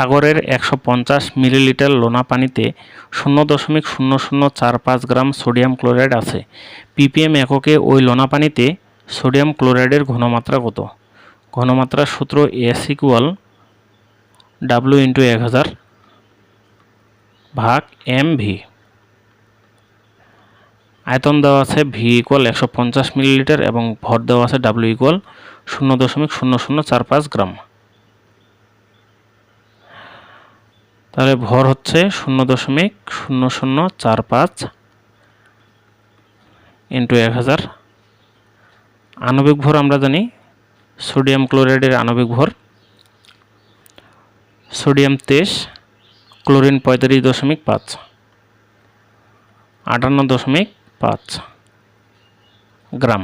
সাগরের একশো পঞ্চাশ মিলিলিটার লোনা পানিতে শূন্য দশমিক শূন্য শূন্য চার পাঁচ গ্রাম সোডিয়াম ক্লোরাইড আছে। পিপিএম এককে ওই লোনা পানিতে সোডিয়াম ক্লোরাইডের ঘনমাত্রা কত? ঘনমাত্রার সূত্র এস ইকুয়াল ডাব্লু ইন্টু এক হাজার ভাগ এম ভি আয়তন দেওয়া আছে ভি ইকুয়াল একশো পঞ্চাশ মিলিলিটার এবং ভর দেওয়া আছে ডাব্লু ইকুয়াল শূন্য দশমিক শূন্য শূন্য চার পাঁচ গ্রাম। তাহলে ভর হচ্ছে শূন্য দশমিক শূন্য শূন্য চার পাঁচ ইন্টু এক হাজার। আণবিক ভর আমরা জানি সোডিয়াম ক্লোরাইডের আণবিক ভর। সোডিয়াম তেইশ, ক্লোরিন পঁয়ত্রিশ দশমিক পাঁচ। আটান্ন দশমিক পাঁচ গ্রাম।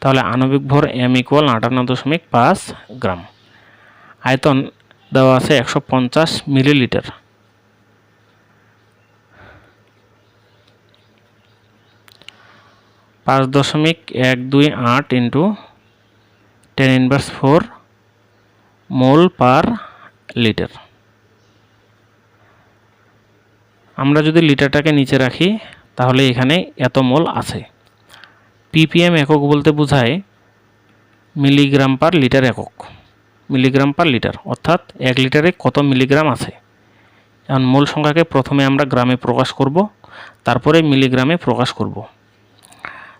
তাহলে আণবিক ভর এম ইকুয়াল আটান্ন দশমিক পাঁচ গ্রাম। আয়তন দেওয়া আছে একশো পঞ্চাশ মিলিলিটার। পাঁচ দশমিক এক দুই আট into ten inverse four mole per litre. আমরা যদি লিটারটাকে নিচে রাখি, তাহলে এখানে এত মোল আছে। পিপিএম একক বলতে বোঝায় মিলিগ্রাম পার লিটার একক। Milligram per litre. অর্থাৎ এক লিটারে কত মিলিগ্রাম আছে? এখন মূল সংখ্যাকে প্রথমে আমরা গ্রামে প্রকাশ করব, তারপরে মিলিগ্রামে প্রকাশ করব।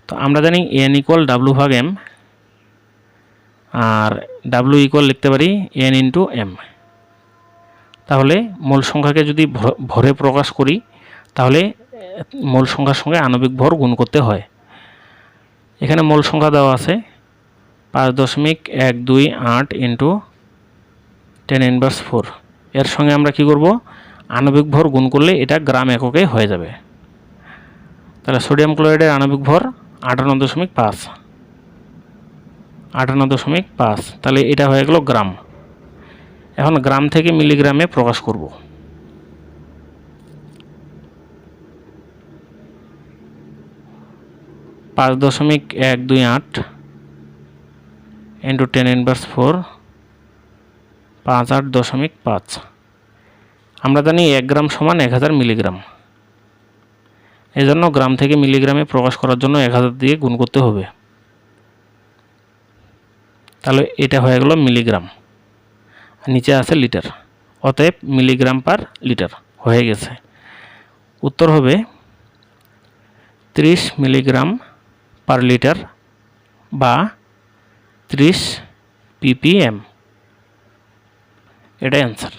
তো আমরা জানি এন ইকুয়াল ডাব্লু ভাগ এম, আর ডাব্লু ইকুয়াল লিখতে পারি এন ইন্টু এম। তাহলে মূল সংখ্যাকে যদি ভরে প্রকাশ করি, তাহলে মূল সংখ্যার সঙ্গে আণবিক ভর গুণ করতে হয়। এখানে মূল সংখ্যা দেওয়া আছে পাঁচ দশমিক এক দুই আট ইন্টু টেন ইনভার্স ফোর এর সঙ্গে আমরা কি করব? আণবিক ভর গুণ করলে এটা গ্রাম এককে হয়ে যাবে। তাহলে সোডিয়াম ক্লোরাইডের আণবিক ভর আটান্ন দশমিক পাঁচ। আটান্ন দশমিক পাঁচ। তাহলে এটা হয়ে গেল গ্রাম। এখন গ্রাম থেকে মিলিগ্রামে প্রকাশ করব। পাঁচ দশমিক এক দুই আট ইন্টু টেন ইনভার্স ফোর পাঁচ আট দশমিক পাঁচ। আমরা জানি এক গ্রাম সমান এক হাজার মিলিগ্রাম। এই জন্য গ্রাম থেকে মিলিগ্রামে প্রকাশ করার জন্য এক হাজার দিয়ে গুণ করতে হবে। তাহলে এটা হয়ে গেল মিলিগ্রাম। নিচে আছে লিটার। অতএব মিলিগ্রাম পার লিটার হয়ে গেছে। উত্তর হবে ত্রিশ মিলিগ্রাম পার লিটার বা ত্রিশ পিপিএম এটাই অ্যান্সার